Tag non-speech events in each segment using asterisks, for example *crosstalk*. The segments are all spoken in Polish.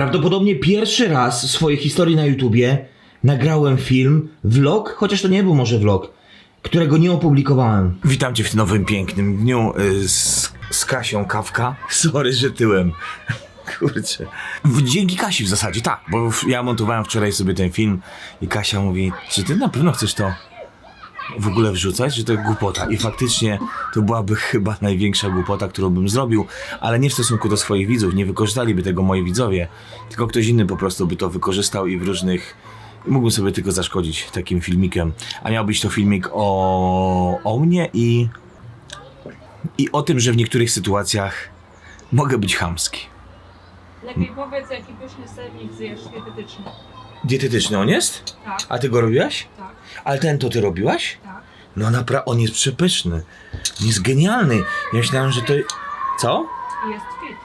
Prawdopodobnie pierwszy raz w swojej historii na YouTubie nagrałem film, vlog, chociaż to nie był może vlog, którego nie opublikowałem. Witam cię w tym nowym pięknym dniu y, z, z Kasią Kawka. Sorry, że tyłem. *laughs* Kurczę. Dzięki Kasi w zasadzie, tak, bo ja montowałem wczoraj sobie ten film i Kasia mówi, czy ty na pewno chcesz to w ogóle wrzucać, że to głupota. I faktycznie to byłaby chyba największa głupota, którą bym zrobił, ale nie w stosunku do swoich widzów. Nie wykorzystaliby tego moi widzowie, tylko ktoś inny po prostu by to wykorzystał i w różnych. Mógłbym sobie tylko zaszkodzić takim filmikiem. A miał być to filmik o, o mnie i. i o tym, że w niektórych sytuacjach mogę być chamski. Lepiej powiedz, jaki pyszny sernik zjesz dietetyczny. Dietetyczny on jest? Tak, A ty go robiłaś? tak, Ale ten to ty robiłaś? tak. No naprawdę, on jest przepyszny. On jest genialny. Ja myślałem, że to... Co? Jest fit.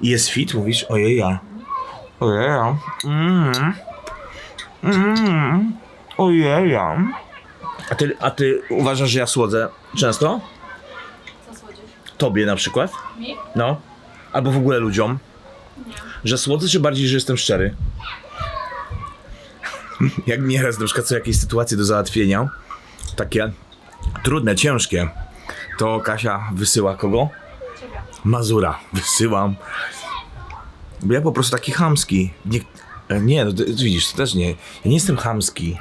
Jest fit, mówisz? Ojeja. Ojeja. Mm. Mm. Ojeja. A ty, a ty uważasz, że ja słodzę często? Co słodzisz? Tobie na przykład? Mi? No. Albo w ogóle ludziom. Nie. Że słodzę, czy bardziej, że jestem szczery? Jak nieraz na przykład są jakieś sytuacje do załatwienia, takie trudne, ciężkie, to Kasia wysyła kogo? Mazura. Wysyłam. Bo ja po prostu taki chamski. Nie, nie no, ty, ty widzisz, to też nie. Ja nie jestem chamski.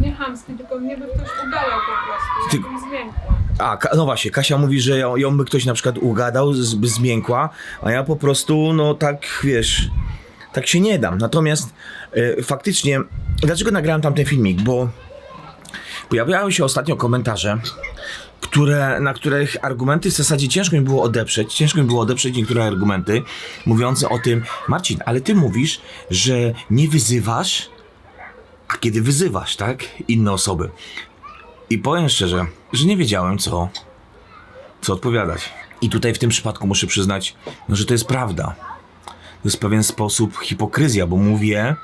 Nie chamski, tylko mnie by ktoś ugadał po prostu. Ty- Ty... zmiękła. A, no właśnie, Kasia mówi, że ją, ją by ktoś na przykład ugadał, z- by zmiękła, a ja po prostu, no tak, wiesz, tak się nie dam. Natomiast e, faktycznie, dlaczego nagrałem tam ten filmik? Bo pojawiały się ostatnio komentarze, które, na których argumenty w zasadzie ciężko mi było odeprzeć. Ciężko mi było odeprzeć niektóre argumenty mówiące o tym, Marcin, ale ty mówisz, że nie wyzywasz, a kiedy wyzywasz, tak, inne osoby. I powiem szczerze, że nie wiedziałem, co, co odpowiadać. I tutaj w tym przypadku muszę przyznać, no, że to jest prawda. To jest pewien sposób hipokryzja, bo mówię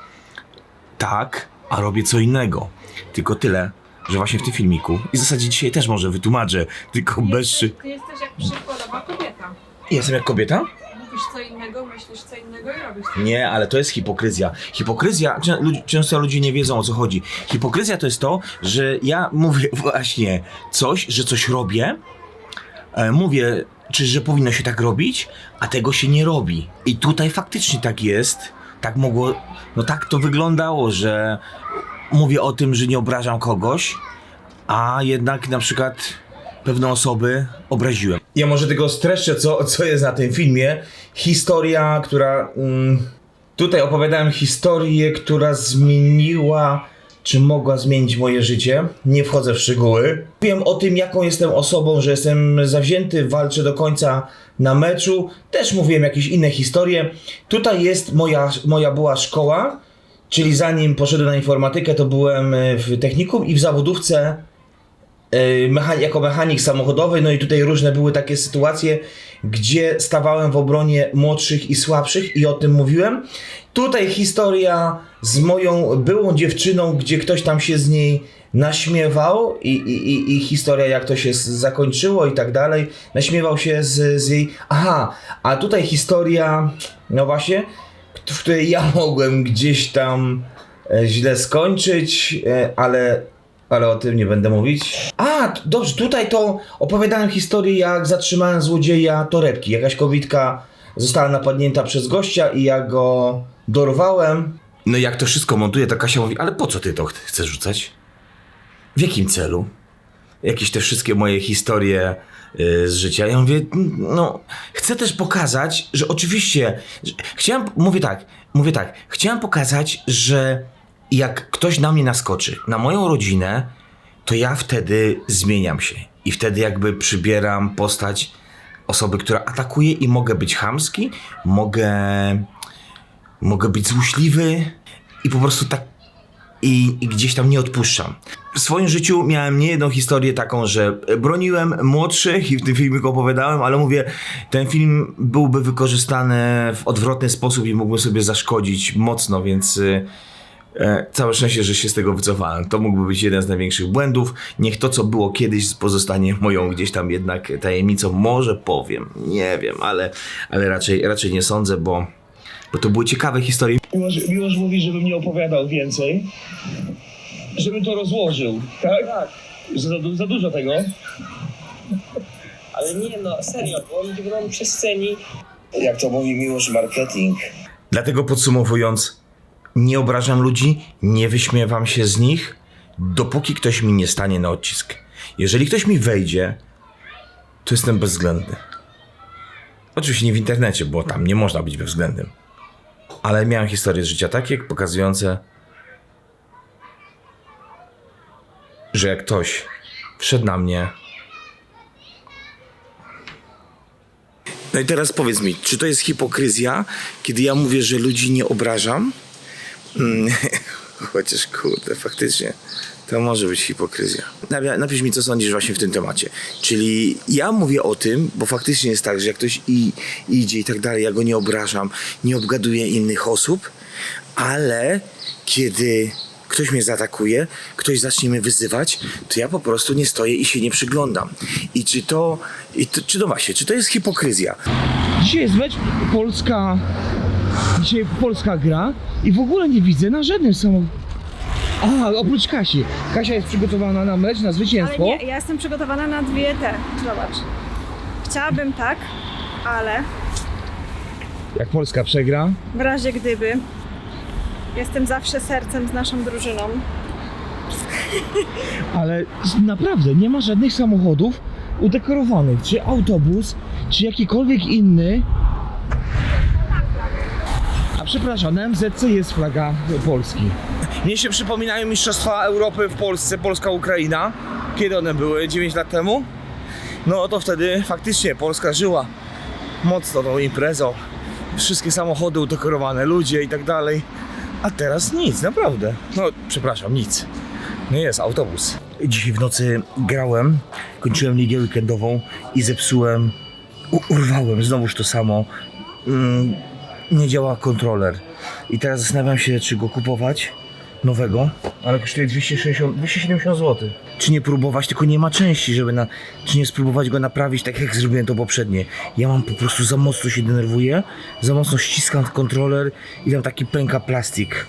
tak, a robię co innego. Tylko tyle, że właśnie w tym filmiku, i w zasadzie dzisiaj też może wytłumaczę, tylko bez szy... Jesteś, ty jesteś jak przykładowa kobieta. Jestem jak kobieta? Mówisz co innego, myślisz co innego i robisz co Nie, ale to jest hipokryzja. Hipokryzja, ludzi- często ludzie nie wiedzą o co chodzi. Hipokryzja to jest to, że ja mówię *laughs* właśnie coś, że coś robię, e, mówię, czy że powinno się tak robić, a tego się nie robi. I tutaj faktycznie tak jest. Tak mogło, no tak to wyglądało, że mówię o tym, że nie obrażam kogoś, a jednak na przykład pewne osoby obraziłem. Ja może tylko streszczę, co, co jest na tym filmie. Historia, która. Mm, tutaj opowiadałem historię, która zmieniła, czy mogła zmienić moje życie. Nie wchodzę w szczegóły. Wiem o tym, jaką jestem osobą, że jestem zawzięty, walczę do końca na meczu. Też mówiłem jakieś inne historie. Tutaj jest moja, moja była szkoła. Czyli zanim poszedłem na informatykę, to byłem w technikum i w zawodówce e, mecha- jako mechanik samochodowy, no i tutaj różne były takie sytuacje, gdzie stawałem w obronie młodszych i słabszych i o tym mówiłem. Tutaj historia z moją byłą dziewczyną, gdzie ktoś tam się z niej naśmiewał i, i, i, historia jak to się zakończyło i tak dalej. Naśmiewał się z, z jej... Aha, a tutaj historia, no właśnie, w której ja *laughs* mogłem gdzieś tam e, źle skończyć, e, ale, ale o tym nie będę mówić. A, dobrze, tutaj to opowiadałem historię, jak zatrzymałem złodzieja torebki. Jakaś kobitka została napadnięta przez gościa i ja go dorwałem. No jak to wszystko montuję, to Kasia mówi, ale po co ty to ch- chcesz rzucać? W jakim celu? jakieś te wszystkie moje historie y, z życia. Ja mówię, no, chcę też pokazać, że oczywiście, że chciałem, mówię tak, mówię tak, chciałem pokazać, że jak ktoś na mnie naskoczy, na moją rodzinę, to ja wtedy zmieniam się. I wtedy jakby przybieram postać osoby, która atakuje i mogę być chamski, mogę, mogę być złośliwy i po prostu tak i, i gdzieś tam nie odpuszczam. W swoim życiu miałem nie jedną historię taką, że broniłem młodszych i w tym filmiku opowiadałem, ale mówię, ten film byłby wykorzystany w odwrotny sposób i mógłby sobie zaszkodzić mocno, więc y, całe szczęście, że się z tego wycofałem. To mógłby być jeden z największych błędów. Niech to, co było kiedyś, pozostanie moją gdzieś tam jednak tajemnicą. Może powiem, nie wiem, ale, ale raczej, raczej nie sądzę, bo bo to były ciekawe historie. Miłosz, Miłosz mówi, żebym nie opowiadał więcej. Żebym to rozłożył, tak? Tak. Za, za dużo tego. Ale nie no, serio, bo ludzie będą przesceni. Jak to mówi Miłosz, marketing. Dlatego podsumowując, nie obrażam ludzi, nie wyśmiewam się z nich, dopóki ktoś mi nie stanie na odcisk. Jeżeli ktoś mi wejdzie, to jestem bezwzględny. Oczywiście nie w internecie, bo tam nie można być bezwzględnym. Ale miałem historie z życia takie, pokazujące, że jak ktoś wszedł na mnie. No i teraz powiedz mi, czy to jest hipokryzja, kiedy ja mówię, że ludzi nie obrażam? Mm, *laughs* Chociaż kurde, faktycznie to może być hipokryzja. Napi- Napisz mi, co sądzisz właśnie w tym temacie. Czyli ja mówię o tym, bo faktycznie jest tak, że jak ktoś i, idzie i tak dalej, ja go nie obrażam, nie obgaduję innych osób, ale kiedy ktoś mnie zaatakuje, ktoś zacznie mnie wyzywać, to ja po prostu nie stoję i się nie przyglądam. I czy to, i to czy to właśnie, czy to jest hipokryzja? Dzisiaj jest mecz Polska. Dzisiaj Polska gra i w ogóle nie widzę na żadnym samochodzie. A, oprócz Kasi. Kasia jest przygotowana na mecz, na Ale zwycięstwo. nie, ja jestem przygotowana na dwie te. Zobacz. Chciałabym tak, ale Jak Polska przegra, w razie gdyby jestem zawsze sercem z naszą drużyną. *laughs* ale naprawdę nie ma żadnych samochodów udekorowanych. Czy autobus, czy jakikolwiek inny. Przepraszam, na MZC jest flaga Polski. Mnie się przypominają Mistrzostwa Europy w Polsce, Polska-Ukraina. Kiedy one były? 9 lat temu? No to wtedy faktycznie Polska żyła mocno tą imprezą. Wszystkie samochody udekorowane, ludzie i tak dalej. A teraz nic, naprawdę. No, przepraszam, nic. Nie jest autobus. Dzisiaj w nocy grałem, kończyłem ligę weekendową i zepsułem, urwałem znowuż to samo. Mm, nie działa kontroler. I teraz zastanawiam się, czy go kupować nowego, ale kosztuje 260, 270 zł. Czy nie próbować, tylko nie ma części, żeby na, czy nie spróbować go naprawić tak jak zrobiłem to poprzednie. Ja mam po prostu za mocno się denerwuję, za mocno ściskam kontroler i tam taki pęka plastik.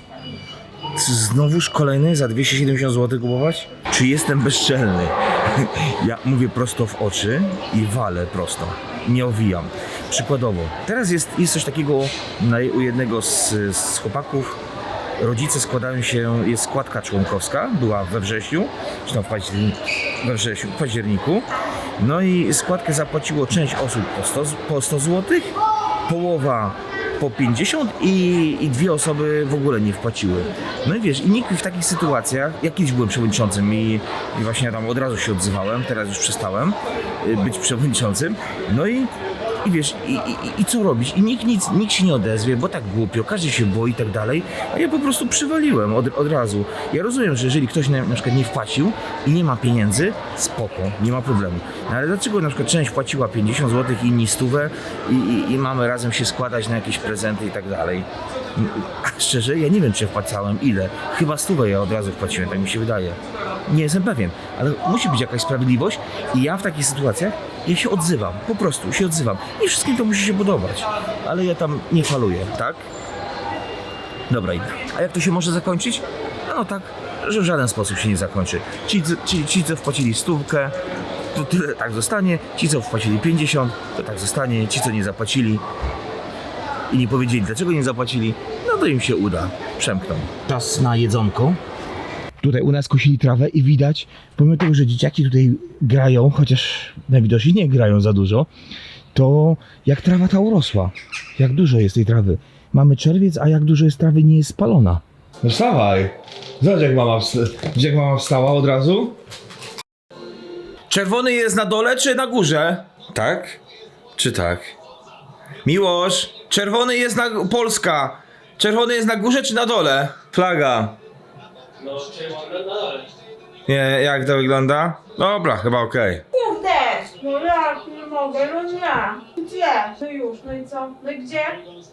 Znowuż kolejny za 270 zł kupować? Czy jestem bezczelny? *laughs* Ja mówię prosto w oczy i walę prosto. Nie owijam. Przykładowo, teraz jest, jest coś takiego u jednego z, z chłopaków. Rodzice składają się, jest składka członkowska, była we wrześniu, czy tam w październiku, we wrześniu, w październiku. No i składkę zapłaciło część osób po 100, z- po 100 zł, połowa po 50 i, i dwie osoby w ogóle nie wpłaciły. No i wiesz, i nikt w takich sytuacjach, ja kiedyś byłem przewodniczącym i, i właśnie tam od razu się odzywałem, teraz już przestałem y, być przewodniczącym. No i, i wiesz, i, i, i co robić? I nikt, nic, nikt się nie odezwie, bo tak głupio, każdy się boi i tak dalej, a ja po prostu przywaliłem od, od razu. Ja rozumiem, że jeżeli ktoś na, na przykład nie wpłacił i nie ma pieniędzy, spoko, nie ma problemu. No ale dlaczego na przykład część płaciła 50 zł, inni stówę i, i, i mamy razem się składać na jakieś prezenty i tak dalej? Szczerze, ja nie wiem, czy wpłacałem ile. Chyba stówę ja od razu wpłaciłem, tak mi się wydaje. Nie jestem pewien, ale musi być jakaś sprawiedliwość i ja w takich sytuacjach ja się odzywam, po prostu się odzywam. Nie wszystkim to musi się podobać, ale ja tam nie faluję, tak? Dobra, idę. A jak to się może zakończyć? No tak, że w żaden sposób się nie zakończy. Ci, ci, ci co wpłacili stówkę, to tyle tak zostanie. Ci, co wpłacili 50, to tak zostanie. Ci, co nie zapłacili i nie powiedzieli, dlaczego nie zapłacili, no to im się uda. Przemkną. Czas na jedzonko. Tutaj u nas kosili trawę i widać, pomimo tego, że dzieciaki tutaj grają, chociaż najwidoczniej nie grają za dużo, to jak trawa ta urosła. Jak dużo jest tej trawy. Mamy czerwiec, a jak dużo jest trawy nie jest spalona. No wstawaj. Zobacz jak mama, jak mama wstała od razu. Czerwony jest na dole czy na górze? Tak? Czy tak? Miłosz, czerwony jest na Polska. Czerwony jest na górze czy na dole? Flaga. No, czerwony na dole. Nie, jak to wygląda? Dobra, chyba okej. Też! No jak nie mogę, no nie. Gdzie? No już, no i co? No i gdzie?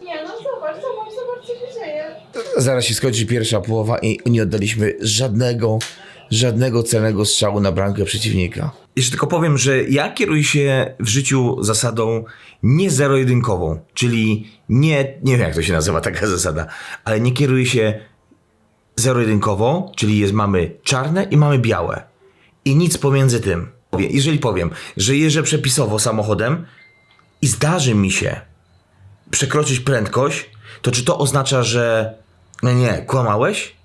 Nie, no zobacz, zobacz, zobacz co się dzieje. Zaraz się skończy pierwsza połowa i nie oddaliśmy żadnego żadnego celnego strzału na bramkę przeciwnika. Jeszcze tylko powiem, że ja kieruję się w życiu zasadą nie zero-jedynkową, czyli nie, nie wiem jak to się nazywa taka *laughs* zasada, ale nie kieruję się zero-jedynkową, czyli jest, mamy czarne i mamy białe. I nic pomiędzy tym. Jeżeli powiem, że jeżdżę przepisowo samochodem i zdarzy mi się przekroczyć prędkość, to czy to oznacza, że no nie, kłamałeś?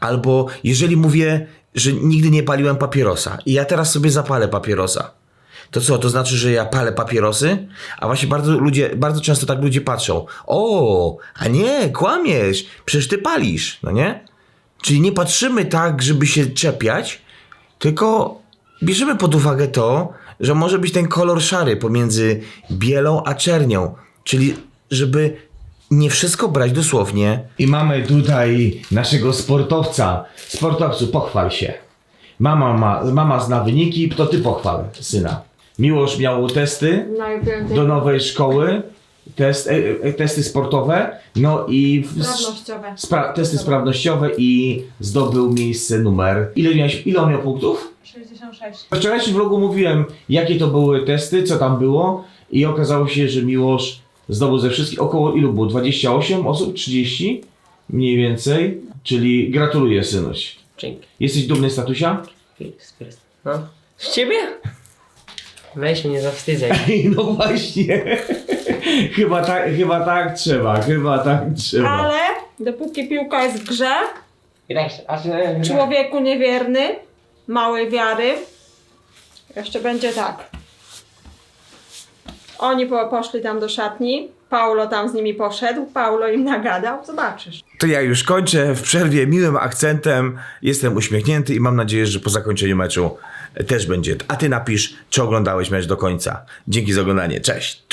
Albo jeżeli mówię, że nigdy nie paliłem papierosa i ja teraz sobie zapalę papierosa, to co, to znaczy, że ja palę papierosy? A właśnie bardzo ludzie, bardzo często tak ludzie patrzą. O, a nie, kłamiesz, przecież ty palisz, no nie? Czyli nie patrzymy tak, żeby się czepiać, tylko bierzemy pod uwagę to, że może być ten kolor szary pomiędzy bielą a czernią. Czyli żeby nie wszystko brać dosłownie. I mamy tutaj naszego sportowca. Sportowcu, pochwal się. Mama, ma, mama zna wyniki, to ty pochwal syna. Miłosz miał testy Najpierw do nowej szkoły, test, e, e, testy sportowe, no i w, sprawnościowe. spra- testy sprawnościowe i zdobył miejsce numer. Ile, miałeś, ile on miał punktów? 66. W wczorajszym vlogu mówiłem, jakie to były testy, co tam było i okazało się, że Miłosz zdobył ze wszystkich około ilu było? 28 osób? 30? Mniej więcej. Czyli gratuluję, synuś. Dzięki. Jesteś dumny z tatusia? No. Z ciebie? Weź mnie zawstydzaj. *laughs* No właśnie. *laughs* chyba, tak, chyba tak trzeba, chyba tak trzeba. Ale dopóki piłka jest w grze, Grać, człowieku niewierny, małej wiary, jeszcze będzie tak. Oni po, poszli tam do szatni, Paulo tam z nimi poszedł, Paulo im nagadał, zobaczysz. To ja już kończę w przerwie miłym akcentem. Jestem uśmiechnięty i mam nadzieję, że po zakończeniu meczu też będzie. A ty napisz, czy oglądałeś mecz do końca. Dzięki za oglądanie. Cześć.